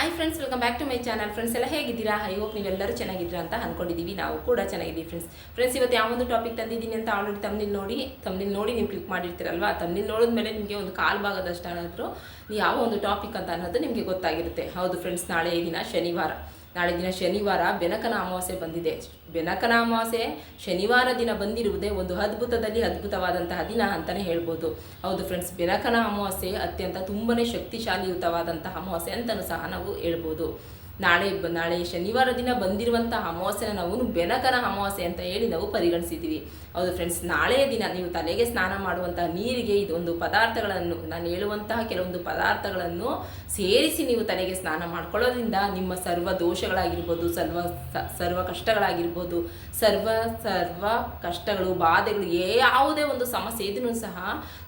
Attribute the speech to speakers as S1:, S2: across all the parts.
S1: Hi friends welcome back to my channel friends ಎಲ್ಲ ಹೇಗಿದ್ದೀರಾ? I hope ನೀವೆಲ್ಲರೂ ಚೆನ್ನಾಗಿದ್ದೀರಾ ಅಂತ ಅಂದ್ಕೊಂಡಿದ್ದೀವಿ ನಾವು ಕೂಡ ಚೆನ್ನಾಗಿದ್ದೀವಿ ಫ್ರೆಂಡ್ಸ್ ಫ್ರೆಂಡ್ಸ್ ಇವತ್ತು ಯಾವೊಂದು ಟಾಪಿಕ್ ತಂದಿದ್ದೀನಿ ಅಂತ ಆಲ್ರೆಡಿ ತಮ್ಮನಿಲ್ ನೋಡಿ ತಮ್ಮನಿಲ್ ನೋಡಿ ನೀವು ಕ್ಲಿಕ್ ಮಾಡಿರ್ತೀರಲ್ವಾ? ತಮ್ಮನಿಲ್ ನೋಡಿದ್ಮೇಲೆ ನಿಮಗೆ ಒಂದು ಕಾಲು ಭಾಗದಷ್ಟಾದರೂ ಯಾವ ಒಂದು ಟಾಪಿಕ್ ಅಂತ ಅನ್ನೋದು ನಿಮಗೆ ಗೊತ್ತಾಗಿರುತ್ತೆ. ಹೌದು ಫ್ರೆಂಡ್ಸ್ ನಾಳೆ ದಿನ ಶನಿವಾರ. ನಾಳೆ ದಿನ ಶನಿವಾರ ಬೆನಕನ ಅಮಾವಾಸ್ಯೆ ಬಂದಿದೆ. ಬೆನಕನ ಅಮಾವಾಸ್ಯೆ ಶನಿವಾರ ದಿನ ಬಂದಿರುವುದೇ ಒಂದು ಅದ್ಭುತದಲ್ಲಿ ಅದ್ಭುತವಾದಂತಹ ದಿನ ಅಂತಲೇ ಹೇಳ್ಬೋದು. ಹೌದು ಫ್ರೆಂಡ್ಸ್ ಬೆನಕನ ಅಮಾವಾಸ್ಯೆ ಅತ್ಯಂತ ತುಂಬನೇ ಶಕ್ತಿಶಾಲಿಯುತವಾದಂತಹ ಅಮಾವಾಸ್ಯೆ ಅಂತಲೂ ಸಹ ನಾವು ಹೇಳ್ಬೋದು. ನಾಳೆ ನಾಳೆ ಶನಿವಾರ ದಿನ ಬಂದಿರುವಂಥ ಅಮಾವಾಸ್ಯೆನ ನಾವು ಬೆನಕನ ಅಮಾವಾಸ್ಯೆ ಅಂತ ಹೇಳಿ ನಾವು ಪರಿಗಣಿಸಿದ್ದೀವಿ. ಹೌದು ಫ್ರೆಂಡ್ಸ್ ನಾಳೆಯ ದಿನ ನೀವು ತಲೆಗೆ ಸ್ನಾನ ಮಾಡುವಂತಹ ನೀರಿಗೆ ಇದೊಂದು ಪದಾರ್ಥಗಳನ್ನು, ನಾನು ಹೇಳುವಂತಹ ಕೆಲವೊಂದು ಪದಾರ್ಥಗಳನ್ನು ಸೇರಿಸಿ ನೀವು ತಲೆಗೆ ಸ್ನಾನ ಮಾಡ್ಕೊಳ್ಳೋದ್ರಿಂದ ನಿಮ್ಮ ಸರ್ವ ದೋಷಗಳಾಗಿರ್ಬೋದು, ಸರ್ವ ಸರ್ವ ಕಷ್ಟಗಳಾಗಿರ್ಬೋದು, ಸರ್ವ ಸರ್ವ ಕಷ್ಟಗಳು, ಬಾಧೆಗಳು, ಯಾವುದೇ ಒಂದು ಸಮಸ್ಯೆ ಇದನ್ನು ಸಹ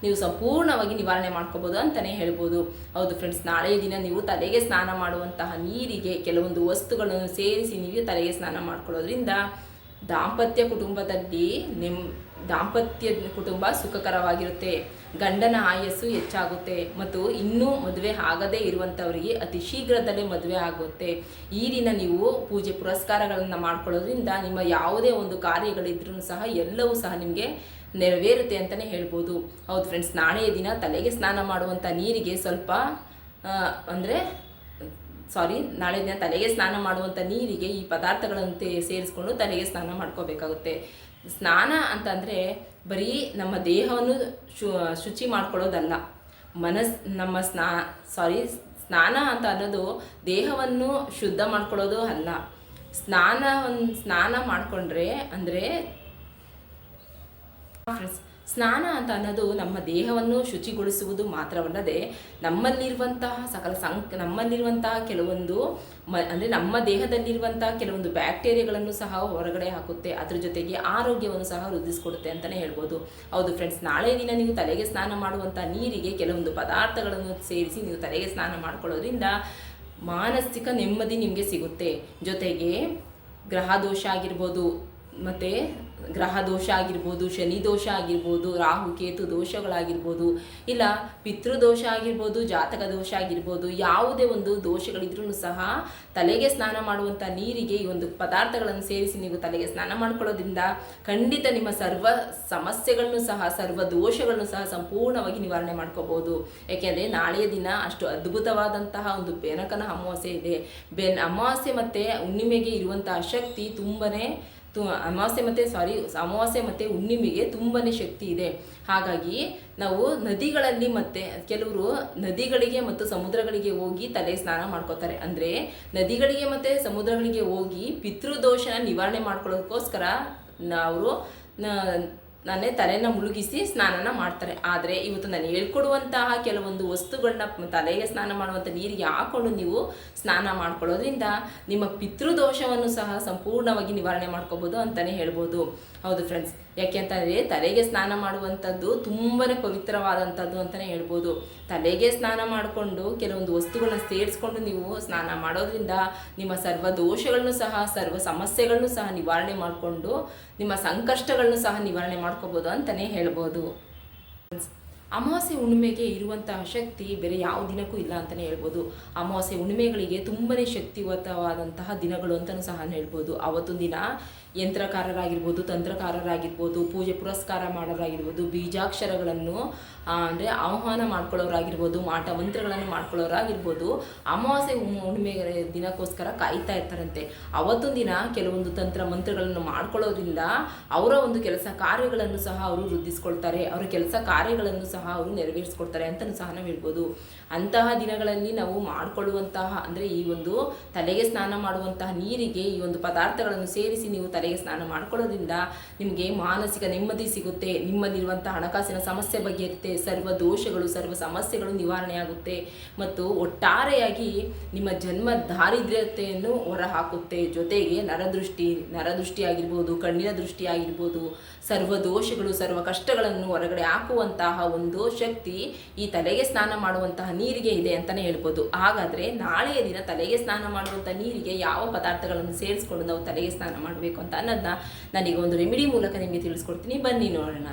S1: ನೀವು ಸಂಪೂರ್ಣವಾಗಿ ನಿವಾರಣೆ ಮಾಡ್ಕೋಬೋದು ಅಂತಲೇ ಹೇಳ್ಬೋದು. ಹೌದು ಫ್ರೆಂಡ್ಸ್ ನಾಳೆಯ ದಿನ ನೀವು ತಲೆಗೆ ಸ್ನಾನ ಮಾಡುವಂತಹ ನೀರಿಗೆ ಕೆಲವೊಂದು ವಸ್ತುಗಳನ್ನು ಸೇರಿಸಿ ನೀವು ತಲೆಗೆ ಸ್ನಾನ ಮಾಡ್ಕೊಳ್ಳೋದ್ರಿಂದ ದಾಂಪತ್ಯ ಕುಟುಂಬದಲ್ಲಿ ನಿಮ್ ದಾಂಪತ್ಯ ಕುಟುಂಬ ಸುಖಕರವಾಗಿರುತ್ತೆ. ಗಂಡನ ಆಯಸ್ಸು ಹೆಚ್ಚಾಗುತ್ತೆ ಮತ್ತು ಇನ್ನೂ ಮದುವೆ ಆಗದೇ ಇರುವಂಥವರಿಗೆ ಅತಿ ಶೀಘ್ರದಲ್ಲೇ ಮದುವೆ ಆಗುತ್ತೆ. ಈ ದಿನ ನೀವು ಪೂಜೆ ಪುರಸ್ಕಾರಗಳನ್ನು ಮಾಡ್ಕೊಳ್ಳೋದ್ರಿಂದ ನಿಮ್ಮ ಯಾವುದೇ ಒಂದು ಕಾರ್ಯಗಳಿದ್ರೂ ಸಹ ಎಲ್ಲವೂ ಸಹ ನಿಮಗೆ ನೆರವೇರುತ್ತೆ ಅಂತಲೇ ಹೇಳ್ಬೋದು. ಹೌದು ಫ್ರೆಂಡ್ಸ್ ನಾಳೆಯ ದಿನ ತಲೆಗೆ ಸ್ನಾನ ಮಾಡುವಂಥ ನೀರಿಗೆ ಸ್ವಲ್ಪ ಅಂದರೆ ಸಾರಿ, ನಾಳೆ ದಿನ ತಲೆಗೆ ಸ್ನಾನ ಮಾಡುವಂಥ ನೀರಿಗೆ ಈ ಪದಾರ್ಥಗಳಂತೆ ಸೇರಿಸ್ಕೊಂಡು ತಲೆಗೆ ಸ್ನಾನ ಮಾಡ್ಕೋಬೇಕಾಗುತ್ತೆ. ಸ್ನಾನ ಅಂತಂದರೆ ಬರೀ ನಮ್ಮ ದೇಹವನ್ನು ಶು, ಶುಚಿ ಮಾಡ್ಕೊಳ್ಳೋದಲ್ಲ. ಮನಸ್, ನಮ್ಮ ಸ್ನಾ, ಸಾರಿ, ಸ್ನಾನ ಅಂತ ಅನ್ನೋದು ದೇಹವನ್ನು ಶುದ್ಧ ಮಾಡ್ಕೊಳ್ಳೋದು ಅಲ್ಲ. ಸ್ನಾನವನ್ನು ಸ್ನಾನ ಮಾಡಿಕೊಂಡ್ರೆ ಅಂದರೆ ಸ್ನಾನ ಅಂತ ಅನ್ನೋದು ನಮ್ಮ ದೇಹವನ್ನು ಶುಚಿಗೊಳಿಸುವುದು ಮಾತ್ರವಲ್ಲದೆ ನಮ್ಮಲ್ಲಿರುವಂತಹ ಸಕಲ ಸಂಕ್, ನಮ್ಮಲ್ಲಿರುವಂತಹ ಕೆಲವೊಂದು ಮ, ಅಂದರೆ ನಮ್ಮ ದೇಹದಲ್ಲಿರುವಂತಹ ಕೆಲವೊಂದು ಬ್ಯಾಕ್ಟೀರಿಯಾಗಳನ್ನು ಸಹ ಹೊರಗಡೆ ಹಾಕುತ್ತೆ. ಅದ್ರ ಜೊತೆಗೆ ಆರೋಗ್ಯವನ್ನು ಸಹ ವೃದ್ಧಿಸಿಕೊಡುತ್ತೆ ಅಂತಲೇ ಹೇಳ್ಬೋದು. ಹೌದು ಫ್ರೆಂಡ್ಸ್ ನಾಳೆ ದಿನ ನೀವು ತಲೆಗೆ ಸ್ನಾನ ಮಾಡುವಂಥ ನೀರಿಗೆ ಕೆಲವೊಂದು ಪದಾರ್ಥಗಳನ್ನು ಸೇರಿಸಿ ನೀವು ತಲೆಗೆ ಸ್ನಾನ ಮಾಡ್ಕೊಳ್ಳೋದ್ರಿಂದ ಮಾನಸಿಕ ನೆಮ್ಮದಿ ನಿಮಗೆ ಸಿಗುತ್ತೆ. ಜೊತೆಗೆ ಗ್ರಹ ದೋಷ ಆಗಿರ್ಬೋದು, ಮತ್ತು ಗ್ರಹ ದೋಷ ಆಗಿರ್ಬೋದು, ಶನಿ ದೋಷ ಆಗಿರ್ಬೋದು, ರಾಹು, ಕೇತು ದೋಷಗಳಾಗಿರ್ಬೋದು, ಇಲ್ಲ ಪಿತೃದೋಷ ಆಗಿರ್ಬೋದು, ಜಾತಕ ದೋಷ ಆಗಿರ್ಬೋದು, ಯಾವುದೇ ಒಂದು ದೋಷಗಳಿದ್ರೂ ಸಹ ತಲೆಗೆ ಸ್ನಾನ ಮಾಡುವಂಥ ನೀರಿಗೆ ಈ ಒಂದು ಪದಾರ್ಥಗಳನ್ನು ಸೇರಿಸಿ ನೀವು ತಲೆಗೆ ಸ್ನಾನ ಮಾಡ್ಕೊಳ್ಳೋದ್ರಿಂದ ಖಂಡಿತ ನಿಮ್ಮ ಸರ್ವ ಸಮಸ್ಯೆಗಳನ್ನು ಸಹ, ಸರ್ವ ದೋಷಗಳನ್ನು ಸಹ ಸಂಪೂರ್ಣವಾಗಿ ನಿವಾರಣೆ ಮಾಡ್ಕೋಬಹುದು ಯಾಕೆಂದರೆ ನಾಳೆಯ ದಿನ ಅಷ್ಟು ಅದ್ಭುತವಾದಂತಹ ಒಂದು ಬೆನಕನ ಅಮಾವಾಸ್ಯೆ ಇದೆ. ಬೆನ್ ಅಮಾವಾಸ್ಯೆ ಮತ್ತು ಹುಣ್ಣಿಮೆಗೆ ಇರುವಂತಹ ಶಕ್ತಿ ತುಂಬನೇ ತು ಅಮಾವಾಸ್ಯೆ ಮತ್ತು ಸಾರಿ ಅಮಾವಾಸ್ಯೆ ಮತ್ತು ಹುಣ್ಣಿಮೆಗೆ ತುಂಬಾ ಶಕ್ತಿ ಇದೆ. ಹಾಗಾಗಿ ನಾವು ನದಿಗಳಲ್ಲಿ ಮತ್ತು ಕೆಲವರು ನದಿಗಳಿಗೆ ಮತ್ತು ಸಮುದ್ರಗಳಿಗೆ ಹೋಗಿ ತಲೆ ಸ್ನಾನ ಮಾಡ್ಕೋತಾರೆ. ಅಂದರೆ ನದಿಗಳಿಗೆ ಮತ್ತು ಸಮುದ್ರಗಳಿಗೆ ಹೋಗಿ ಪಿತೃದೋಷ ನಿವಾರಣೆ ಮಾಡ್ಕೊಳ್ಳೋದಕ್ಕೋಸ್ಕರ ಅವರು ನಾನೇ ತಲೆನ ಮುಳುಗಿಸಿ ಸ್ನಾನನ ಮಾಡ್ತಾರೆ. ಆದರೆ ಇವತ್ತು ನಾನು ಹೇಳ್ಕೊಡುವಂತಹ ಕೆಲವೊಂದು ವಸ್ತುಗಳನ್ನ ತಲೆಗೆ ಸ್ನಾನ ಮಾಡುವಂಥ ನೀರಿಗೆ ಹಾಕೊಂಡು ನೀವು ಸ್ನಾನ ಮಾಡ್ಕೊಳ್ಳೋದ್ರಿಂದ ನಿಮ್ಮ ಪಿತೃದೋಷವನ್ನು ಸಹ ಸಂಪೂರ್ಣವಾಗಿ ನಿವಾರಣೆ ಮಾಡ್ಕೋಬೋದು ಅಂತಲೇ ಹೇಳ್ಬೋದು. ಹೌದು ಫ್ರೆಂಡ್ಸ್ ಯಾಕೆ ಅಂತಂದರೆ ತಲೆಗೆ ಸ್ನಾನ ಮಾಡುವಂಥದ್ದು ತುಂಬಾ ಪವಿತ್ರವಾದಂಥದ್ದು ಅಂತಲೇ ಹೇಳ್ಬೋದು. ತಲೆಗೆ ಸ್ನಾನ ಮಾಡಿಕೊಂಡು ಕೆಲವೊಂದು ವಸ್ತುಗಳನ್ನ ಸೇರಿಸ್ಕೊಂಡು ನೀವು ಸ್ನಾನ ಮಾಡೋದ್ರಿಂದ ನಿಮ್ಮ ಸರ್ವ ದೋಷಗಳನ್ನು ಸಹ, ಸರ್ವ ಸಮಸ್ಯೆಗಳನ್ನು ಸಹ ನಿವಾರಣೆ ಮಾಡಿಕೊಂಡು ನಿಮ್ಮ ಸಂಕಷ್ಟಗಳನ್ನು ಸಹ ನಿವಾರಣೆ ಮಾಡ್ಕೋಬೋದು ಅಂತಲೇ ಹೇಳ್ಬೋದು. ಅಮಾವಾಸ್ಯೆ ಹುಣ್ಣಿಮೆಗೆ ಇರುವಂತಹ ಶಕ್ತಿ ಬೇರೆ ಯಾವ ದಿನಕ್ಕೂ ಇಲ್ಲ ಅಂತಲೇ ಹೇಳ್ಬೋದು. ಅಮಾವಾಸ್ಯೆ ಹುಣ್ಣಿಮೆಗಳಿಗೆ ತುಂಬನೇ ಶಕ್ತಿಯುತವಾದಂತಹ ದಿನಗಳು ಅಂತಲೂ ಸಹ ಹೇಳ್ಬೋದು. ಅವತ್ತೊಂದು ದಿನ ಯಂತ್ರಕಾರರಾಗಿರ್ಬೋದು, ತಂತ್ರಕಾರರಾಗಿರ್ಬೋದು, ಪೂಜೆ ಪುರಸ್ಕಾರ ಮಾಡೋರಾಗಿರ್ಬೋದು, ಬೀಜಾಕ್ಷರಗಳನ್ನು ಅಂದರೆ ಆಹ್ವಾನ ಮಾಡ್ಕೊಳ್ಳೋರಾಗಿರ್ಬೋದು ಮಾಟ ಮಂತ್ರಗಳನ್ನು ಮಾಡ್ಕೊಳ್ಳೋರಾಗಿರ್ಬೋದು, ಅಮಾವಾಸ್ಯೆ ಹುಣ್ಣು- ಹುಣ್ಣಿಮೆ ದಿನಕ್ಕೋಸ್ಕರ ಕಾಯ್ತಾ ಇರ್ತಾರಂತೆ. ಅವತ್ತೊಂದು ದಿನ ಕೆಲವೊಂದು ತಂತ್ರ ಮಂತ್ರಗಳನ್ನು ಮಾಡ್ಕೊಳ್ಳೋದ್ರಿಂದ ಅವರ ಒಂದು ಕೆಲಸ ಕಾರ್ಯಗಳನ್ನು ಸಹ ಅವರು ವೃದ್ಧಿಸ್ಕೊಳ್ತಾರೆ. ಅವರ ಕೆಲಸ ಕಾರ್ಯಗಳನ್ನು ಸಹ ಅವರು ನೆರವೇರಿಸ್ಕೊಳ್ತಾರೆ ಅಂತಲೂ ಸಹ ನಾವು ಹೇಳ್ಬೋದು. ಅಂತಹ ದಿನಗಳಲ್ಲಿ ನಾವು ಮಾಡಿಕೊಳ್ಳುವಂತಹ, ಅಂದರೆ ಈ ಒಂದು ತಲೆಗೆ ಸ್ನಾನ ಮಾಡುವಂತಹ ನೀರಿಗೆ ಈ ಒಂದು ಪದಾರ್ಥಗಳನ್ನು ಸೇರಿಸಿ ನೀವು ತಲೆಗೆ ಸ್ನಾನ ಮಾಡ್ಕೊಳ್ಳೋದ್ರಿಂದ ನಿಮಗೆ ಮಾನಸಿಕ ನೆಮ್ಮದಿ ಸಿಗುತ್ತೆ. ನಿಮ್ಮಲ್ಲಿರುವಂಥ ಹಣಕಾಸಿನ ಸಮಸ್ಯೆ ಬಗ್ಗೆ ಇರುತ್ತೆ. ಸರ್ವ ದೋಷಗಳು, ಸರ್ವ ಸಮಸ್ಯೆಗಳು ನಿವಾರಣೆ ಆಗುತ್ತೆ ಮತ್ತು ಒಟ್ಟಾರೆಯಾಗಿ ನಿಮ್ಮ ಜನ್ಮ ದಾರಿದ್ರ್ಯತೆಯನ್ನು ಹೊರಹಾಕುತ್ತೆ. ಜೊತೆಗೆ ನರದೃಷ್ಟಿ ನರದೃಷ್ಟಿ ಆಗಿರ್ಬೋದು ಕಣ್ಣಿನ ದೃಷ್ಟಿ ಆಗಿರ್ಬೋದು ಸರ್ವ ದೋಷಗಳು, ಸರ್ವ ಕಷ್ಟಗಳನ್ನು ಹೊರಗಡೆ ಹಾಕುವಂತಹ ಒಂದು ಶಕ್ತಿ ಈ ತಲೆಗೆ ಸ್ನಾನ ಮಾಡುವಂತಹ ನೀರಿಗೆ ಇದೆ ಅಂತಲೇ ಹೇಳ್ಬೋದು. ಹಾಗಾದರೆ ನಾಳೆಯ ದಿನ ತಲೆಗೆ ಸ್ನಾನ ಮಾಡುವಂಥ ನೀರಿಗೆ ಯಾವ ಪದಾರ್ಥಗಳನ್ನು ಸೇರಿಸ್ಕೊಂಡು ನಾವು ತಲೆಗೆ ಸ್ನಾನ ಮಾಡಬೇಕು ಅಂತ ಅನ್ನೋದನ್ನ ನಾನೀಗ ಒಂದು ರೆಮಿಡಿ ಮೂಲಕ ನಿಮಗೆ ತಿಳಿಸ್ಕೊಡ್ತೀನಿ. ಬನ್ನಿ ನೋಡೋಣ.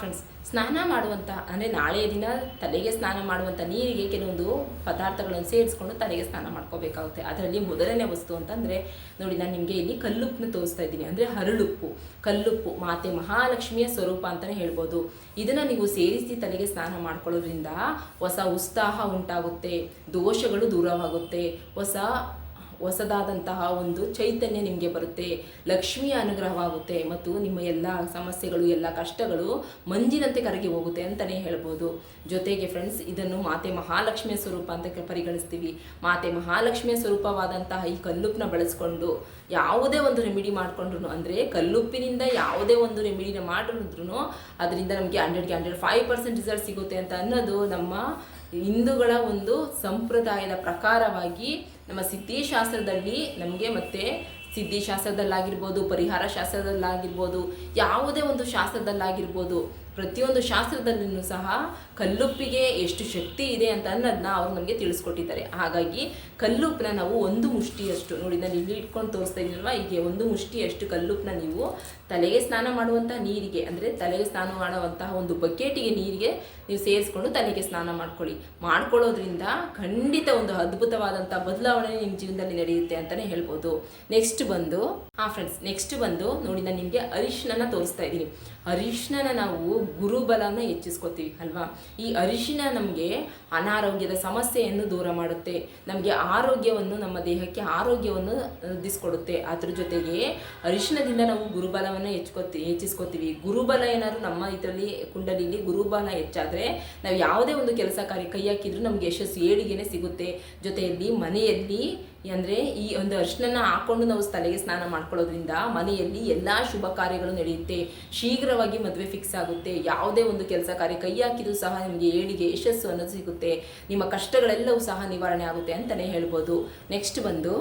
S1: ಫ್ರೆಂಡ್ಸ್ ಸ್ನಾನ ಮಾಡುವಂಥ ಅಂದರೆ ನಾಳೆಯ ದಿನ ತಲೆಗೆ ಸ್ನಾನ ಮಾಡುವಂಥ ನೀರಿಗೆ ಕೆಲವೊಂದು ಪದಾರ್ಥಗಳನ್ನು ಸೇರಿಸ್ಕೊಂಡು ತಲೆಗೆ ಸ್ನಾನ ಮಾಡ್ಕೋಬೇಕಾಗುತ್ತೆ. ಅದರಲ್ಲಿ ಮೊದಲನೇ ವಸ್ತು ಅಂತಂದರೆ, ನೋಡಿ ನಾನು ನಿಮಗೆ ಇಲ್ಲಿ ಕಲ್ಲುಪ್ಪನ್ನ ತೋರಿಸ್ತಾ ಇದ್ದೀನಿ. ಅಂದರೆ ಹರಳುಪ್ಪು, ಕಲ್ಲುಪ್ಪು, ಮಾತೆ ಮಹಾಲಕ್ಷ್ಮಿಯ ಸ್ವರೂಪ ಅಂತಲೇ ಹೇಳ್ಬೋದು. ಇದನ್ನು ನೀವು ಸೇರಿಸಿ ತಲೆಗೆ ಸ್ನಾನ ಮಾಡ್ಕೊಳ್ಳೋದ್ರಿಂದ ಹೊಸ ಉತ್ಸಾಹ ಉಂಟಾಗುತ್ತೆ, ದೋಷಗಳು ದೂರವಾಗುತ್ತೆ, ಹೊಸ ಹೊಸದಾದಂತಹ ಒಂದು ಚೈತನ್ಯ ನಿಮಗೆ ಬರುತ್ತೆ. ಲಕ್ಷ್ಮಿಯ ಅನುಗ್ರಹವಾಗುತ್ತೆ ಮತ್ತು ನಿಮ್ಮ ಎಲ್ಲ ಸಮಸ್ಯೆಗಳು, ಎಲ್ಲ ಕಷ್ಟಗಳು ಮಂಜಿನಂತೆ ಕರಗಿ ಹೋಗುತ್ತೆ ಅಂತಲೇ ಹೇಳ್ಬೋದು. ಜೊತೆಗೆ ಫ್ರೆಂಡ್ಸ್ ಇದನ್ನು ಮಾತೆ ಮಹಾಲಕ್ಷ್ಮಿಯ ಸ್ವರೂಪ ಅಂತ ಪರಿಗಣಿಸ್ತೀವಿ. ಮಾತೆ ಮಹಾಲಕ್ಷ್ಮಿಯ ಸ್ವರೂಪವಾದಂತಹ ಈ ಕಲ್ಲುಪ್ಪನ್ನ ಬಳಸ್ಕೊಂಡು ಯಾವುದೇ ಒಂದು ರೆಮಿಡಿ ಮಾಡಿಕೊಂಡ್ರು ಅಂದರೆ ಕಲ್ಲುಪ್ಪಿನಿಂದ ಯಾವುದೇ ಒಂದು ರೆಮಿಡಿನ ಮಾಡಿದ್ರು ಅದರಿಂದ ನಮಗೆ ಹಂಡ್ರೆಡ್ಗೆ ಹಂಡ್ರೆಡ್ ಫೈವ್ ಪರ್ಸೆಂಟ್ ರಿಸಲ್ಟ್ ಸಿಗುತ್ತೆ ಅಂತ ಅನ್ನೋದು ನಮ್ಮ ಹಿಂದೂಗಳ ಒಂದು ಸಂಪ್ರದಾಯದ ಪ್ರಕಾರವಾಗಿ ನಮ್ಮ ಸಿದ್ಧಿಶಾಸ್ತ್ರದಲ್ಲಿ ನಮಗೆ ಮತ್ತೆ ಸಿದ್ಧಿಶಾಸ್ತ್ರದಲ್ಲಾಗಿರ್ಬೋದು ಪರಿಹಾರ ಶಾಸ್ತ್ರದಲ್ಲಾಗಿರ್ಬೋದು ಯಾವುದೇ ಒಂದು ಶಾಸ್ತ್ರದಲ್ಲಾಗಿರ್ಬೋದು ಪ್ರತಿಯೊಂದು ಶಾಸ್ತ್ರದಲ್ಲೂ ಸಹ ಕಲ್ಲುಪ್ಪಿಗೆ ಎಷ್ಟು ಶಕ್ತಿ ಇದೆ ಅಂತ ಅನ್ನೋದನ್ನ ಅವರು ನಮಗೆ ತಿಳಿಸ್ಕೊಟ್ಟಿದ್ದಾರೆ. ಹಾಗಾಗಿ ಕಲ್ಲುಪ್ಪನ್ನ ನಾವು ಒಂದು ಮುಷ್ಟಿಯಷ್ಟು ನೋಡಿ, ನಾನು ಇಲ್ಲಿ ಇಟ್ಕೊಂಡು ತೋರಿಸ್ತಾ ಇದ್ದೀನಲ್ವಾ ಹೀಗೆ ಒಂದು ಮುಷ್ಟಿಯಷ್ಟು ಕಲ್ಲುಪ್ಪನ್ನ ನೀವು ತಲೆಗೆ ಸ್ನಾನ ಮಾಡುವಂಥ ನೀರಿಗೆ, ಅಂದರೆ ತಲೆಗೆ ಸ್ನಾನ ಮಾಡುವಂತಹ ಒಂದು ಬಕೆಟಿಗೆ ನೀರಿಗೆ ನೀವು ಸೇರಿಸ್ಕೊಂಡು ತಲೆಗೆ ಸ್ನಾನ ಮಾಡ್ಕೊಳ್ಳಿ. ಮಾಡ್ಕೊಳ್ಳೋದ್ರಿಂದ ಖಂಡಿತ ಒಂದು ಅದ್ಭುತವಾದಂಥ ಬದಲಾವಣೆ ನಿಮ್ಮ ಜೀವನದಲ್ಲಿ ನಡೆಯುತ್ತೆ ಅಂತಲೇ ಹೇಳ್ಬೋದು. ನೆಕ್ಸ್ಟ್ ಬಂದು, ಹಾಂ ಫ್ರೆಂಡ್ಸ್ ನೆಕ್ಸ್ಟ್ ಬಂದು ನೋಡಿ, ನಾನು ನಿಮಗೆ ಅರಿಶಿನ ತೋರಿಸ್ತಾ ಇದ್ದೀನಿ. ಅರಿಶಿನ ನಾವು ಗುರುಬಲನ ಹೆಚ್ಚಿಸ್ಕೋತೀವಿ, ಅಲ್ವಾ? ಈ ಅರಿಶಿನ ನಮಗೆ ಅನಾರೋಗ್ಯದ ಸಮಸ್ಯೆಯನ್ನು ದೂರ ಮಾಡುತ್ತೆ. ನಮಗೆ ಆರೋಗ್ಯವನ್ನು, ನಮ್ಮ ದೇಹಕ್ಕೆ ಆರೋಗ್ಯವನ್ನು ವೃದ್ಧಿಸ್ಕೊಡುತ್ತೆ ಅದ್ರ ಜೊತೆಗೆ ಅರಿಶಿನದಿಂದ ನಾವು ಗುರುಬಲವನ್ನು ಹೆಚ್ಚಿಕೋತಿ ಹೆಚ್ಚಿಸ್ಕೋತೀವಿ. ಗುರುಬಲ ಏನಾದ್ರು ನಮ್ಮ ಇದರಲ್ಲಿ ಕುಂಡಲಿಲಿ ಗುರುಬಲ ಹೆಚ್ಚಾದರೆ ನಾವು ಯಾವುದೇ ಒಂದು ಕೆಲಸ ಕಾರ್ಯ ಕೈ ಹಾಕಿದ್ರು ನಮಗೆ ಯಶಸ್ಸು, ಏಳಿಗೆನೆ ಸಿಗುತ್ತೆ. ಜೊತೆಯಲ್ಲಿ ಮನೆಯಲ್ಲಿ ಅಂದರೆ ಈ ಒಂದು ಅರ್ಶನನ್ನ ಹಾಕೊಂಡು ನಾವು ತಲೆಗೆ ಸ್ನಾನ ಮಾಡ್ಕೊಳ್ಳೋದ್ರಿಂದ ಮನೆಯಲ್ಲಿ ಎಲ್ಲ ಶುಭ ಕಾರ್ಯಗಳು ನಡೆಯುತ್ತೆ. ಶೀಘ್ರವಾಗಿ ಮದುವೆ ಫಿಕ್ಸ್ ಆಗುತ್ತೆ. ಯಾವುದೇ ಒಂದು ಕೆಲಸ ಕಾರ್ಯ ಕೈ ಹಾಕಿದ್ರು ಸಹ ನಿಮಗೆ ಏಳಿಗೆ ಯಶಸ್ಸು ಅನ್ನೋದು ಸಿಗುತ್ತೆ. ನಿಮ್ಮ ಕಷ್ಟಗಳೆಲ್ಲವೂ ಸಹ ನಿವಾರಣೆ ಆಗುತ್ತೆ ಅಂತಲೇ ಹೇಳ್ಬೋದು. ನೆಕ್ಸ್ಟ್ ಬಂದು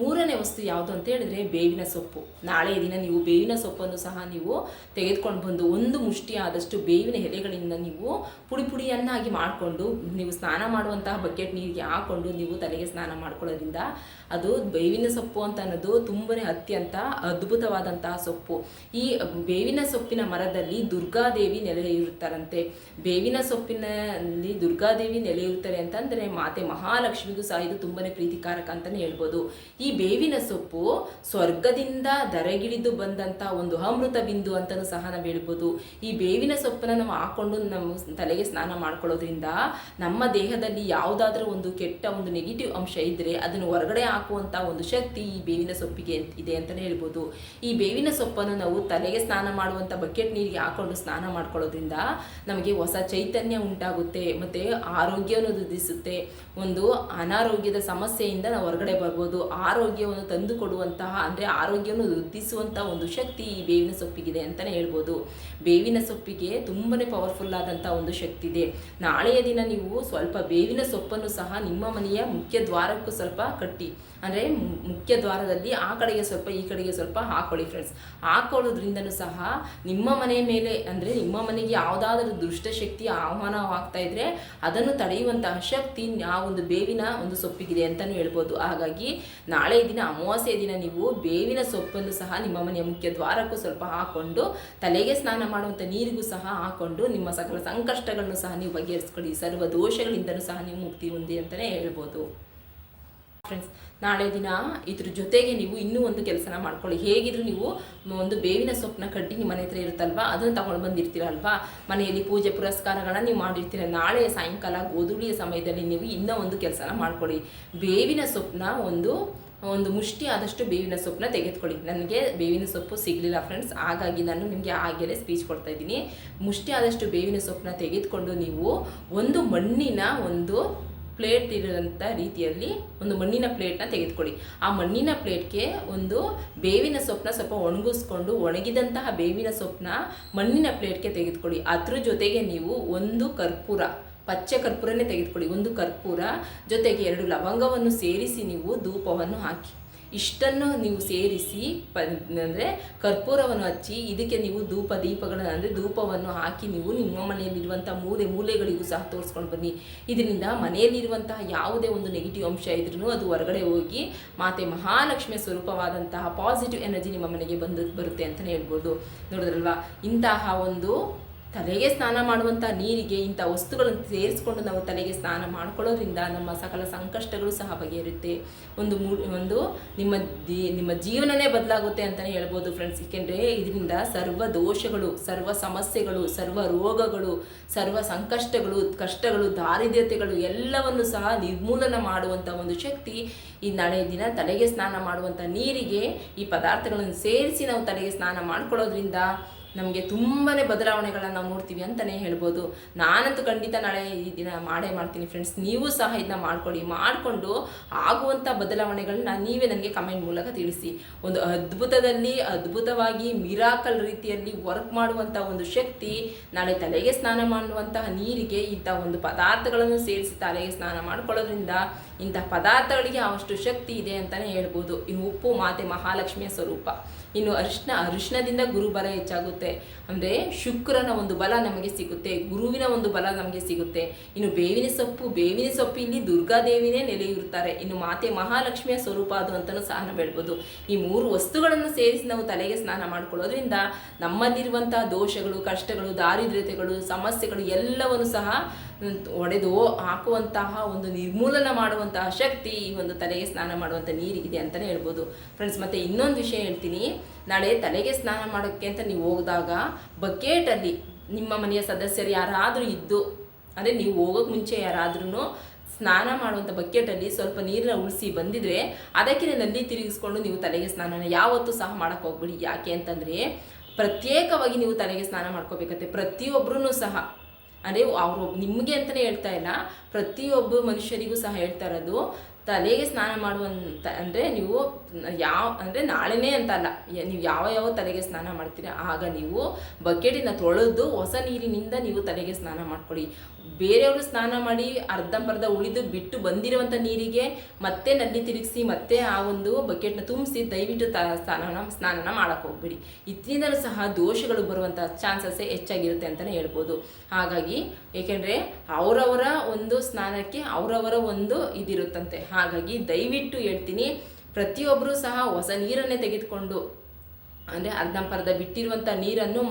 S1: ಮೂರನೇ ವಸ್ತು ಯಾವುದು ಅಂತ ಹೇಳಿದ್ರೆ ಬೇವಿನ ಸೊಪ್ಪು. ನಾಳೆ ದಿನ ನೀವು ಬೇವಿನ ಸೊಪ್ಪನ್ನು ಸಹ ನೀವು ತೆಗೆದುಕೊಂಡು ಬಂದು ಒಂದು ಮುಷ್ಟಿ ಆದಷ್ಟು ಬೇವಿನ ಎಲೆಗಳಿಂದ ನೀವು ಪುಡಿ ಪುಡಿಯನ್ನಾಗಿ ಮಾಡಿಕೊಂಡು, ನೀವು ಸ್ನಾನ ಮಾಡುವಂತಹ ಬಕೆಟ್ ನೀರಿಗೆ ಹಾಕೊಂಡು ನೀವು ತಲೆಗೆ ಸ್ನಾನ ಮಾಡ್ಕೊಳ್ಳೋದ್ರಿಂದ ಅದು ಬೇವಿನ ಸೊಪ್ಪು ಅಂತ ಅನ್ನೋದು ತುಂಬನೇ ಅತ್ಯಂತ ಅದ್ಭುತವಾದಂತಹ ಸೊಪ್ಪು. ಈ ಬೇವಿನ ಸೊಪ್ಪಿನ ಮರದಲ್ಲಿ ದುರ್ಗಾದೇವಿ ನೆಲೆಯಿರುತ್ತಾರಂತೆ ಬೇವಿನ ಸೊಪ್ಪಿನಲ್ಲಿ ದುರ್ಗಾದೇವಿ ನೆಲೆಯಿರುತ್ತಾರೆ ಅಂತಂದರೆ ಮಾತೆ ಮಹಾಲಕ್ಷ್ಮಿಗೂ ಸಹ ಇದು ತುಂಬನೇ ಪ್ರೀತಿಕಾರಕ ಅಂತಲೇ ಹೇಳ್ಬೋದು. ಬೇವಿನ ಸೊಪ್ಪು ಸ್ವರ್ಗದಿಂದ ದರೆಗಿಳಿದು ಬಂದಂಥ ಒಂದು ಅಮೃತ ಬಿಂದು ಅಂತಲೂ ಸಹ ನಾವು ಹೇಳ್ಬೋದು. ಈ ಬೇವಿನ ಸೊಪ್ಪನ್ನು ನಾವು ಹಾಕೊಂಡು ನಮ್ಮ ತಲೆಗೆ ಸ್ನಾನ ಮಾಡ್ಕೊಳ್ಳೋದ್ರಿಂದ ನಮ್ಮ ದೇಹದಲ್ಲಿ ಯಾವುದಾದ್ರೂ ಒಂದು ಕೆಟ್ಟ ಒಂದು ನೆಗೆಟಿವ್ ಅಂಶ ಇದ್ದರೆ ಅದನ್ನು ಹೊರಗಡೆ ಹಾಕುವಂಥ ಒಂದು ಶಕ್ತಿ ಈ ಬೇವಿನ ಸೊಪ್ಪಿಗೆ ಇದೆ ಅಂತಲೇ ಹೇಳ್ಬೋದು. ಈ ಬೇವಿನ ಸೊಪ್ಪನ್ನು ನಾವು ತಲೆಗೆ ಸ್ನಾನ ಮಾಡುವಂಥ ಬಕೆಟ್ ನೀರಿಗೆ ಹಾಕೊಂಡು ಸ್ನಾನ ಮಾಡ್ಕೊಳ್ಳೋದ್ರಿಂದ ನಮಗೆ ಹೊಸ ಚೈತನ್ಯ ಉಂಟಾಗುತ್ತೆ, ಮತ್ತು ಆರೋಗ್ಯವನ್ನು ವೃದ್ಧಿಸುತ್ತೆ. ಒಂದು ಅನಾರೋಗ್ಯದ ಸಮಸ್ಯೆಯಿಂದ ನಾವು ಹೊರಗಡೆ ಬರ್ಬೋದು. ಆರೋಗ್ಯವನ್ನು ತಂದು ಕೊಡುವಂತಹ ಅಂದರೆ ಆರೋಗ್ಯವನ್ನು ವೃದ್ಧಿಸುವಂಥ ಒಂದು ಶಕ್ತಿ ಈ ಬೇವಿನ ಸೊಪ್ಪಿಗಿದೆ ಅಂತಲೇ ಹೇಳ್ಬೋದು. ಬೇವಿನ ಸೊಪ್ಪಿಗೆ ತುಂಬನೇ ಪವರ್ಫುಲ್ ಆದಂಥ ಒಂದು ಶಕ್ತಿ ಇದೆ. ನಾಳೆಯ ದಿನ ನೀವು ಸ್ವಲ್ಪ ಬೇವಿನ ಸೊಪ್ಪನ್ನು ಸಹ ನಿಮ್ಮ ಮನೆಯ ಮುಖ್ಯ ದ್ವಾರಕ್ಕೂ ಸ್ವಲ್ಪ ಕಟ್ಟಿ ಅಂದರೆ ಮುಖ್ಯ ದ್ವಾರದಲ್ಲಿ ಆ ಕಡೆಗೆ ಸ್ವಲ್ಪ ಈ ಕಡೆಗೆ ಸ್ವಲ್ಪ ಹಾಕೊಳ್ಳಿ ಫ್ರೆಂಡ್ಸ್ ಹಾಕೊಳ್ಳೋದ್ರಿಂದನೂ ಸಹ ನಿಮ್ಮ ಮನೆ ಮೇಲೆ ಅಂದರೆ ನಿಮ್ಮ ಮನೆಗೆ ಯಾವುದಾದ್ರೂ ದುಷ್ಟಶಕ್ತಿ ಆಹ್ವಾನವಾಗ್ತಾ ಇದ್ರೆ ಅದನ್ನು ತಡೆಯುವಂತಹ ಶಕ್ತಿ ಆ ಒಂದು ಬೇವಿನ ಒಂದು ಸೊಪ್ಪಿಗಿದೆ ಅಂತಲೂ ಹೇಳ್ಬೋದು. ಹಾಗಾಗಿ ನಾಳೆ ದಿನ ಅಮಾವಾಸ್ಯೆ ದಿನ ನೀವು ಬೇವಿನ ಸೊಪ್ಪನ್ನು ಸಹ ನಿಮ್ಮ ಮನೆಯ ಮುಖ್ಯ ದ್ವಾರಕ್ಕೂ ಸ್ವಲ್ಪ ಹಾಕೊಂಡು ತಲೆಗೆ ಸ್ನಾನ ಮಾಡುವಂಥ ನೀರಿಗೂ ಸಹ ಹಾಕೊಂಡು ನಿಮ್ಮ ಸಕಲ ಸಂಕಷ್ಟಗಳನ್ನು ಸಹ ನೀವು ಬಗೆಹರಿಸ್ಕೊಳ್ಳಿ. ಸರ್ವ ದೋಷಗಳಿಂದಲೂ ಸಹ ನೀವು ಮುಕ್ತಿ ಹೊಂದಿ ಅಂತಲೇ ಹೇಳ್ಬೋದು. ಫ್ರೆಂಡ್ಸ್ ನಾಳೆ ದಿನ ಇದ್ರ ಜೊತೆಗೆ ನೀವು ಇನ್ನೂ ಒಂದು ಕೆಲಸನ ಮಾಡ್ಕೊಳ್ಳಿ. ಹೇಗಿದ್ರು ನೀವು ಒಂದು ಬೇವಿನ ಸೊಪ್ಪನ್ನ ಕಡ್ಡಿ ನಿಮ್ಮ ಮನೆ ಹತ್ರ ಇರುತ್ತಲ್ವಾ? ಅದನ್ನು ತಗೊಂಡು ಬಂದಿರ್ತೀರಲ್ವಾ? ಮನೆಯಲ್ಲಿ ಪೂಜೆ ಪುರಸ್ಕಾರಗಳನ್ನ ನೀವು ಮಾಡಿರ್ತೀರ. ನಾಳೆ ಸಾಯಂಕಾಲ ಗೋಧುಳಿಯ ಸಮಯದಲ್ಲಿ ನೀವು ಇನ್ನೂ ಒಂದು ಕೆಲಸನ ಮಾಡ್ಕೊಳ್ಳಿ. ಬೇವಿನ ಸೊಪ್ಪನ್ನ ಒಂದು ಒಂದು ಮುಷ್ಟಿ ಆದಷ್ಟು ಬೇವಿನ ಸೊಪ್ಪನ್ನ ತೆಗೆದುಕೊಳ್ಳಿ. ನನಗೆ ಬೇವಿನ ಸೊಪ್ಪು ಸಿಗಲಿಲ್ಲ ಫ್ರೆಂಡ್ಸ್ ಹಾಗಾಗಿ ನಾನು ನಿಮಗೆ ಹಾಗೆಯೇ ಸ್ಪೀಚ್ ಕೊಡ್ತಾ ಇದ್ದೀನಿ. ಮುಷ್ಟಿ ಆದಷ್ಟು ಬೇವಿನ ಸೊಪ್ಪನ್ನ ತೆಗೆದುಕೊಂಡು ನೀವು ಒಂದು ಮಣ್ಣಿನ ಒಂದು ಪ್ಲೇಟ್ ಇರುವಂಥ ರೀತಿಯಲ್ಲಿ ಒಂದು ಮಣ್ಣಿನ ಪ್ಲೇಟ್ನ ತೆಗೆದುಕೊಳ್ಳಿ. ಆ ಮಣ್ಣಿನ ಪ್ಲೇಟ್ಗೆ ಒಂದು ಬೇವಿನ ಸೊಪ್ಪನ್ನ ಸ್ವಲ್ಪ ಒಣಗಿಸ್ಕೊಂಡು ಒಣಗಿದಂತಹ ಬೇವಿನ ಸೊಪ್ಪನ್ನ ಮಣ್ಣಿನ ಪ್ಲೇಟ್ಗೆ ತೆಗೆದುಕೊಳ್ಳಿ. ಅದ್ರ ಜೊತೆಗೆ ನೀವು ಒಂದು ಕರ್ಪೂರ, ಪಚ್ಚೆ ಕರ್ಪೂರನೇ ತೆಗೆದುಕೊಳ್ಳಿ. ಒಂದು ಕರ್ಪೂರ ಜೊತೆಗೆ ಎರಡು ಲವಂಗವನ್ನು ಸೇರಿಸಿ ನೀವು ಧೂಪವನ್ನು ಹಾಕಿ. ಇಷ್ಟನ್ನು ನೀವು ಸೇರಿಸಿ, ಪ, ಅಂದರೆ ಕರ್ಪೂರವನ್ನು ಹಚ್ಚಿ, ಇದಕ್ಕೆ ನೀವು ಧೂಪ, ದೀಪಗಳನ್ನು, ಅಂದರೆ ಧೂಪವನ್ನು ಹಾಕಿ ನೀವು ನಿಮ್ಮ ಮನೆಯಲ್ಲಿರುವಂಥ ಮೂಲೆ, ಮೂಲೆಗಳಿಗೂ ಸಹ ತೋರಿಸ್ಕೊಂಡು ಬನ್ನಿ. ಇದರಿಂದ ಮನೆಯಲ್ಲಿರುವಂತಹ ಯಾವುದೇ ಒಂದು ನೆಗೆಟಿವ್ ಅಂಶ ಇದ್ರೂ ಅದು ಹೊರಗಡೆ ಹೋಗಿ ಮಾತೆ ಮಹಾಲಕ್ಷ್ಮಿಯ ಸ್ವರೂಪವಾದಂತಹ ಪಾಸಿಟಿವ್ ಎನರ್ಜಿ ನಿಮ್ಮ ಮನೆಗೆ ಬಂದು, ಬರುತ್ತೆ ಅಂತಲೇ ಹೇಳ್ಬೋದು. ನೋಡಿದ್ರಲ್ವಾ? ಇಂತಹ ಒಂದು ತಲೆಗೆ ಸ್ನಾನ ಮಾಡುವಂಥ ನೀರಿಗೆ ಇಂಥ ವಸ್ತುಗಳನ್ನು ಸೇರಿಸ್ಕೊಂಡು ನಾವು ತಲೆಗೆ ಸ್ನಾನ ಮಾಡ್ಕೊಳ್ಳೋದ್ರಿಂದ ನಮ್ಮ ಸಕಲ ಸಂಕಷ್ಟಗಳು ಸಹ ಬಗೆಹರುತ್ತೆ. ಒಂದು ಮೂ, ಒಂದು ನಿಮ್ಮ ದಿ ನಿಮ್ಮ ಜೀವನನೇ ಬದಲಾಗುತ್ತೆ ಅಂತಲೇ ಹೇಳ್ಬೋದು ಫ್ರೆಂಡ್ಸ್ ಏಕೆಂದರೆ ಇದರಿಂದ ಸರ್ವ ದೋಷಗಳು, ಸರ್ವ ಸಮಸ್ಯೆಗಳು, ಸರ್ವ ರೋಗಗಳು, ಸರ್ವ ಸಂಕಷ್ಟಗಳು, ಕಷ್ಟಗಳು, ದಾರಿದ್ರ್ಯತೆಗಳು ಎಲ್ಲವನ್ನು ಸಹ ನಿರ್ಮೂಲನ ಮಾಡುವಂಥ ಒಂದು ಶಕ್ತಿ ಈ ನಾಳೆ ದಿನ ತಲೆಗೆ ಸ್ನಾನ ಮಾಡುವಂಥ ನೀರಿಗೆ ಈ ಪದಾರ್ಥಗಳನ್ನು ಸೇರಿಸಿ ನಾವು ತಲೆಗೆ ಸ್ನಾನ ಮಾಡ್ಕೊಳ್ಳೋದ್ರಿಂದ ನಮಗೆ ತುಂಬಾ ಬದಲಾವಣೆಗಳನ್ನು ನಾವು ನೋಡ್ತೀವಿ ಅಂತಲೇ ಹೇಳ್ಬೋದು. ನಾನಂತೂ ಖಂಡಿತ ನಾಳೆ ಈ ದಿನ ಮಾಡೇ ಮಾಡ್ತೀನಿ ಫ್ರೆಂಡ್ಸ್ ನೀವು ಸಹ ಇದನ್ನ ಮಾಡ್ಕೊಳ್ಳಿ. ಮಾಡಿಕೊಂಡು ಆಗುವಂಥ ಬದಲಾವಣೆಗಳನ್ನ ನೀವೇ ನನಗೆ ಕಮೆಂಟ್ ಮೂಲಕ ತಿಳಿಸಿ. ಒಂದು ಅದ್ಭುತದಲ್ಲಿ, ಅದ್ಭುತವಾಗಿ ಮಿರಾಕಲ್ ರೀತಿಯಲ್ಲಿ ವರ್ಕ್ ಮಾಡುವಂಥ ಒಂದು ಶಕ್ತಿ, ನಾಳೆ ತಲೆಗೆ ಸ್ನಾನ ಮಾಡುವಂತಹ ನೀರಿಗೆ ಇಂಥ ಒಂದು ಪದಾರ್ಥಗಳನ್ನು ಸೇರಿಸಿ ತಲೆಗೆ ಸ್ನಾನ ಮಾಡ್ಕೊಳ್ಳೋದ್ರಿಂದ ಇಂಥ ಪದಾರ್ಥಗಳಿಗೆ ಅವಷ್ಟು ಶಕ್ತಿ ಇದೆ ಅಂತಲೇ ಹೇಳ್ಬೋದು. ಇನ್ನು ಉಪ್ಪು ಮಾತೆ ಮಹಾಲಕ್ಷ್ಮಿಯ ಸ್ವರೂಪ. ಇನ್ನು ಅರಿಶಿನ ಅರಿಶಿನದಿಂದ ಗುರು ಬಲ ಹೆಚ್ಚಾಗುತ್ತೆ. ಅಂದರೆ ಶುಕ್ರನ ಒಂದು ಬಲ ನಮಗೆ ಸಿಗುತ್ತೆ, ಗುರುವಿನ ಒಂದು ಬಲ ನಮಗೆ ಸಿಗುತ್ತೆ. ಇನ್ನು ಬೇವಿನ ಸೊಪ್ಪು ಬೇವಿನ ಸೊಪ್ಪು ಇಲ್ಲಿ ದುರ್ಗಾದೇವಿನೇ ನೆಲೆಯಿರುತ್ತಾರೆ ಇನ್ನು ಮಾತೆ ಮಹಾಲಕ್ಷ್ಮಿಯ ಸ್ವರೂಪ ಅದು ಅಂತಲೂ ಸಹ ನಾವು ಹೇಳ್ಬೋದು. ಈ ಮೂರು ವಸ್ತುಗಳನ್ನು ಸೇರಿಸಿ ನಾವು ತಲೆಗೆ ಸ್ನಾನ ಮಾಡಿಕೊಳ್ಳೋದ್ರಿಂದ ನಮ್ಮಲ್ಲಿರುವಂಥ ದೋಷಗಳು, ಕಷ್ಟಗಳು, ದಾರಿದ್ರ್ಯತೆಗಳು, ಸಮಸ್ಯೆಗಳು ಎಲ್ಲವನ್ನು ಸಹ ಒಡೆದು ಹಾಕುವಂತಹ ಒಂದು ನಿರ್ಮೂಲನ ಮಾಡುವಂತಹ ಶಕ್ತಿ, ಈ ಒಂದು ತಲೆಗೆ ಸ್ನಾನ ಮಾಡುವಂಥ ನೀರಿಗಿದೆ ಅಂತಲೇ ಹೇಳ್ಬೋದು. ಫ್ರೆಂಡ್ಸ್ ಮತ್ತೆ ಇನ್ನೊಂದು ವಿಷಯ ಹೇಳ್ತೀನಿ. ನಾಳೆ ತಲೆಗೆ ಸ್ನಾನ ಮಾಡೋಕ್ಕೆ ಅಂತ ನೀವು ಹೋಗಿದಾಗ ಬಕೆಟಲ್ಲಿ ನಿಮ್ಮ ಮನೆಯ ಸದಸ್ಯರು ಯಾರಾದರೂ ಇದ್ದು, ಅಂದರೆ ನೀವು ಹೋಗೋಕ್ಕೆ ಮುಂಚೆ ಯಾರಾದ್ರೂ ಸ್ನಾನ ಮಾಡುವಂಥ ಬಕೆಟಲ್ಲಿ ಸ್ವಲ್ಪ ನೀರನ್ನ ಉಳಿಸಿ ಬಂದಿದ್ರೆ ಅದಕ್ಕೆ ನಲ್ಲಿ ತಿರುಗಿಸ್ಕೊಂಡು ನೀವು ತಲೆಗೆ ಸ್ನಾನನ ಯಾವತ್ತೂ ಸಹ ಮಾಡೋಕ್ಕೆ ಹೋಗ್ಬಿಡಿ. ಯಾಕೆ ಅಂತಂದರೆ ಪ್ರತ್ಯೇಕವಾಗಿ ನೀವು ತಲೆಗೆ ಸ್ನಾನ ಮಾಡ್ಕೋಬೇಕತ್ತೆ ಪ್ರತಿಯೊಬ್ಬರೂ ಸಹ ಅಂದರೆ ಅವರು ನಿಮಗೆ ಅಂತಲೇ ಹೇಳ್ತಾ ಇಲ್ಲ. ಪ್ರತಿಯೊಬ್ಬ ಮನುಷ್ಯರಿಗೂ ಸಹ ಹೇಳ್ತಾ ಇರೋದು ತಲೆಗೆ ಸ್ನಾನ ಮಾಡುವಂತ ಅಂದರೆ ನೀವು ಯಾವ, ಅಂದರೆ ನಾಳೆನೇ ಅಂತ ಅಲ್ಲ ನೀವು ಯಾವ ಯಾವ ತಲೆಗೆ ಸ್ನಾನ ಮಾಡ್ತೀರಿ, ಆಗ ನೀವು ಬಕೆಟಿನ ತೊಳೆದು ಹೊಸ ನೀರಿನಿಂದ ನೀವು ತಲೆಗೆ ಸ್ನಾನ ಮಾಡ್ಕೊಳ್ಳಿ. ಬೇರೆಯವರು ಸ್ನಾನ ಮಾಡಿ ಅರ್ಧಂಬರ್ಧ ಉಳಿದು ಬಿಟ್ಟು ಬಂದಿರುವಂಥ ನೀರಿಗೆ ಮತ್ತೆ ನಲ್ಲಿ ತಿರುಗಿಸಿ ಮತ್ತೆ ಆ ಒಂದು ಬಕೆಟ್ನ ತುಂಬಿಸಿ ದಯವಿಟ್ಟು ತ ಸ್ನಾನ ಸ್ನಾನನ ಮಾಡೋಕ್ಕೆ ಹೋಗ್ಬಿಡಿ. ಇದರಿಂದಲೂ ಸಹ ದೋಷಗಳು ಬರುವಂಥ ಚಾನ್ಸಸ್ ಹೆಚ್ಚಾಗಿರುತ್ತೆ ಅಂತಲೇ ಹೇಳ್ಬೋದು. ಹಾಗಾಗಿ ಏಕೆಂದರೆ ಅವರವರ ಒಂದು ಸ್ನಾನಕ್ಕೆ ಅವರವರ ಒಂದು ಇದಿರುತ್ತಂತೆ. ಹಾಗಾಗಿ ದಯವಿಟ್ಟು ಹೇಳ್ತೀನಿ ಪ್ರತಿಯೊಬ್ಬರೂ ಸಹ ಹೊಸ ನೀರನ್ನೇ ತೆಗೆದುಕೊಂಡು, ಅಂದರೆ ಅರ್ಧಂಪರ್ಧ ಬಿಟ್ಟಿರುವಂಥ ನೀರನ್ನು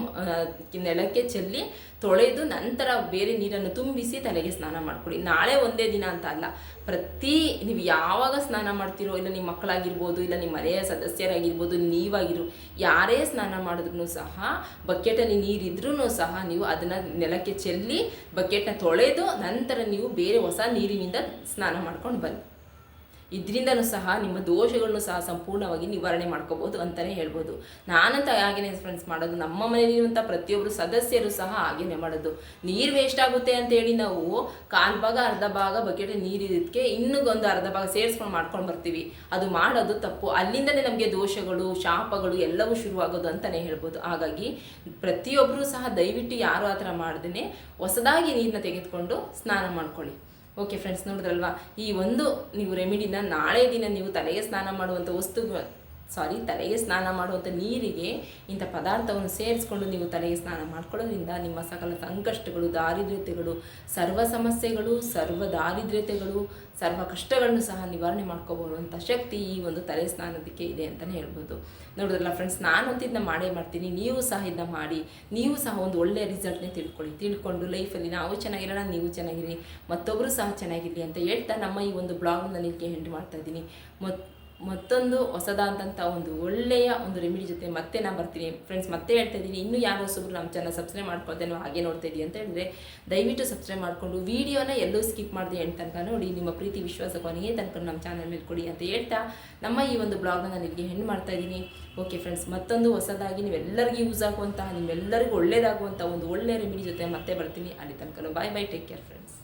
S1: ನೆಲಕ್ಕೆ ಚೆಲ್ಲಿ ತೊಳೆದು ನಂತರ ಬೇರೆ ನೀರನ್ನು ತುಂಬಿಸಿ ತಲೆಗೆ ಸ್ನಾನ ಮಾಡ್ಕೊಳ್ಳಿ ನಾಳೆ ಒಂದೇ ದಿನ ಅಂತ ಅಲ್ಲ, ಪ್ರತಿ ನೀವು ಯಾವಾಗ ಸ್ನಾನ ಮಾಡ್ತಿರೋ, ಇಲ್ಲ ನಿಮ್ಮ ಮಕ್ಕಳಾಗಿರ್ಬೋದು, ಇಲ್ಲ ನಿಮ್ಮ ಮನೆಯ ಸದಸ್ಯರಾಗಿರ್ಬೋದು, ನೀವಾಗಿರು, ಯಾರೇ ಸ್ನಾನ ಮಾಡಿದ್ರು ಸಹ, ಬಕೆಟಲ್ಲಿ ನೀರಿದ್ರೂ ಸಹ ನೀವು ಅದನ್ನು ನೆಲಕ್ಕೆ ಚೆಲ್ಲಿ ಬಕೆಟ್ನ ತೊಳೆದು ನಂತರ ನೀವು ಬೇರೆ ಹೊಸ ನೀರಿನಿಂದ ಸ್ನಾನ ಮಾಡ್ಕೊಂಡು ಬನ್ನಿ. ಇದರಿಂದನೂ ಸಹ ನಿಮ್ಮ ದೋಷಗಳನ್ನು ಸಹ ಸಂಪೂರ್ಣವಾಗಿ ನಿವಾರಣೆ ಮಾಡ್ಕೋಬೋದು ಅಂತಲೇ ಹೇಳ್ಬೋದು. ನಾನಂತ ಹಾಗೇನೆ ಫ್ರೆಂಡ್ಸ್ ಮಾಡೋದು. ನಮ್ಮ ಮನೆಯಲ್ಲಿರುವಂಥ ಪ್ರತಿಯೊಬ್ಬರು ಸದಸ್ಯರು ಸಹ ಹಾಗೇನೆ ಮಾಡೋದು. ನೀರು ವೇಸ್ಟ್ ಆಗುತ್ತೆ ಅಂತೇಳಿ ನಾವು ಕಾಲು ಭಾಗ, ಅರ್ಧ ಭಾಗ ಬಕೆಟ್ ನೀರಿದ್ದಕ್ಕೆ ಇನ್ನೂ ಒಂದು ಅರ್ಧ ಭಾಗ ಸೇರಿಸ್ಕೊಂಡು ಮಾಡ್ಕೊಂಡು ಬರ್ತೀವಿ. ಅದು ಮಾಡೋದು ತಪ್ಪು. ಅಲ್ಲಿಂದನೇ ನಮಗೆ ದೋಷಗಳು, ಶಾಪಗಳು ಎಲ್ಲವೂ ಶುರುವಾಗೋದು ಅಂತಲೇ ಹೇಳ್ಬೋದು. ಹಾಗಾಗಿ ಪ್ರತಿಯೊಬ್ಬರೂ ಸಹ ದಯವಿಟ್ಟು ಯಾರು ಆ ಥರ ಮಾಡ್ದೇ ಹೊಸದಾಗಿ ನೀರನ್ನ ತೆಗೆದುಕೊಂಡು ಸ್ನಾನ ಮಾಡ್ಕೊಳ್ಳಿ. ಓಕೆ ಫ್ರೆಂಡ್ಸ್ ನೋಡಿದ್ರಲ್ವಾ? ಈ ಒಂದು ನೀವು ರೆಮಿಡಿನ ನಾಳೆ ದಿನ ನೀವು ತಲೆಗೆ ಸ್ನಾನ ಮಾಡುವಂಥ ವಸ್ತು ಸಾರಿ, ತಲೆಗೆ ಸ್ನಾನ ಮಾಡುವಂಥ ನೀರಿಗೆ ಇಂಥ ಪದಾರ್ಥವನ್ನು ಸೇರಿಸ್ಕೊಂಡು ನೀವು ತಲೆಗೆ ಸ್ನಾನ ಮಾಡ್ಕೊಳ್ಳೋದ್ರಿಂದ ನಿಮ್ಮ ಸಕಲ ಸಂಕಷ್ಟಗಳು, ದಾರಿದ್ರ್ಯತೆಗಳು, ಸರ್ವ ಸಮಸ್ಯೆಗಳು, ಸರ್ವ ದಾರಿದ್ರ್ಯತೆಗಳು, ಸರ್ವ ಕಷ್ಟಗಳನ್ನು ಸಹ ನಿವಾರಣೆ ಅಂತ ಶಕ್ತಿ ಈ ಒಂದು ತಲೆ ಸ್ನಾನದಕ್ಕೆ ಇದೆ ಅಂತಲೇ ಹೇಳ್ಬೋದು. ನೋಡಿದ್ರಲ್ಲ ಫ್ರೆಂಡ್ಸ್ ನಾನು ಅಂತ ಇದನ್ನ ಮಾಡೇ ಮಾಡ್ತೀನಿ, ನೀವು ಸಹ ಇದನ್ನ ಮಾಡಿ, ನೀವು ಸಹ ಒಂದು ಒಳ್ಳೆಯ ರಿಸಲ್ಟ್ನೇ ತಿಳ್ಕೊಳ್ಳಿ. ತಿಳ್ಕೊಂಡು ಲೈಫಲ್ಲಿ ನಾವು ಚೆನ್ನಾಗಿರೋಣ, ನೀವು ಚೆನ್ನಾಗಿರಿ ಮತ್ತೊಬ್ಬರು ಸಹ ಚೆನ್ನಾಗಿರಲಿ ಅಂತ ಹೇಳ್ತಾ ನಮ್ಮ ಈ ಒಂದು ಬ್ಲಾಗ್ನ ನಿಮಗೆ ಹೆಂಡ್ ಮಾಡ್ತಾ ಇದ್ದೀನಿ. ಮತ್ತು ಮತ್ತೊಂದು ಹೊಸದಾದಂಥ ಒಂದು ಒಳ್ಳೆಯ ಒಂದು ರೆಮಿಡಿ ಜೊತೆ ಮತ್ತೆ ನಾನು ಬರ್ತೀನಿ. ಫ್ರೆಂಡ್ಸ್ ಮತ್ತೆ ಹೇಳ್ತಾ ಇದ್ದೀನಿ. ಇನ್ನೂ ಯಾರು ಹೊಸಬ್ರು ನಮ್ಮ ಚಾನಲ್ ಸಬ್ಸ್ಕ್ರೈಬ್ ಮಾಡ್ಕೊಳ್ತೇನೋ ಹಾಗೆ ನೋಡ್ತಾ ಇದ್ದೀವಿ ಅಂತ ಹೇಳಿದ್ರೆ ದಯವಿಟ್ಟು ಸಬ್ಸ್ಕ್ರೈಬ್ ಮಾಡಿಕೊಂಡು ವೀಡಿಯೋನ ಎಲ್ಲೂ ಸ್ಕಿಪ್ ಮಾಡಿದೆ ಎಂಟು ತನಕ ನೋಡಿ ನಿಮ್ಮ ಪ್ರೀತಿ, ವಿಶ್ವಾಸ ಕೊನೆಗೆ ತನಕ ನಮ್ಮ ಚಾನಲ್ ಮೇಲೆ ಕೊಡಿ ಅಂತ ಹೇಳ್ತಾ ನಮ್ಮ ಈ ಒಂದು ಬ್ಲಾಗ್ನ ನಾನು ಇಲ್ಲಿಗೆ ಹೆಣ್ಣು ಮಾಡ್ತಾ ಇದ್ದೀನಿ. ಓಕೆ ಫ್ರೆಂಡ್ಸ್ ಮತ್ತೊಂದು ಹೊಸದಾಗಿ ನೀವೆಲ್ಲರಿಗೂ ಯೂಸ್ ಆಗುವಂತಹ, ನಿಮ್ಮೆಲ್ಲರಿಗೂ ಒಳ್ಳೇದಾಗುವಂಥ ಒಂದು ಒಳ್ಳೆಯ ರೆಮಿಡಿ ಜೊತೆ ಮತ್ತೆ ಬರ್ತೀನಿ. ಅಲ್ಲಿ ತನಕ bye bye take care friends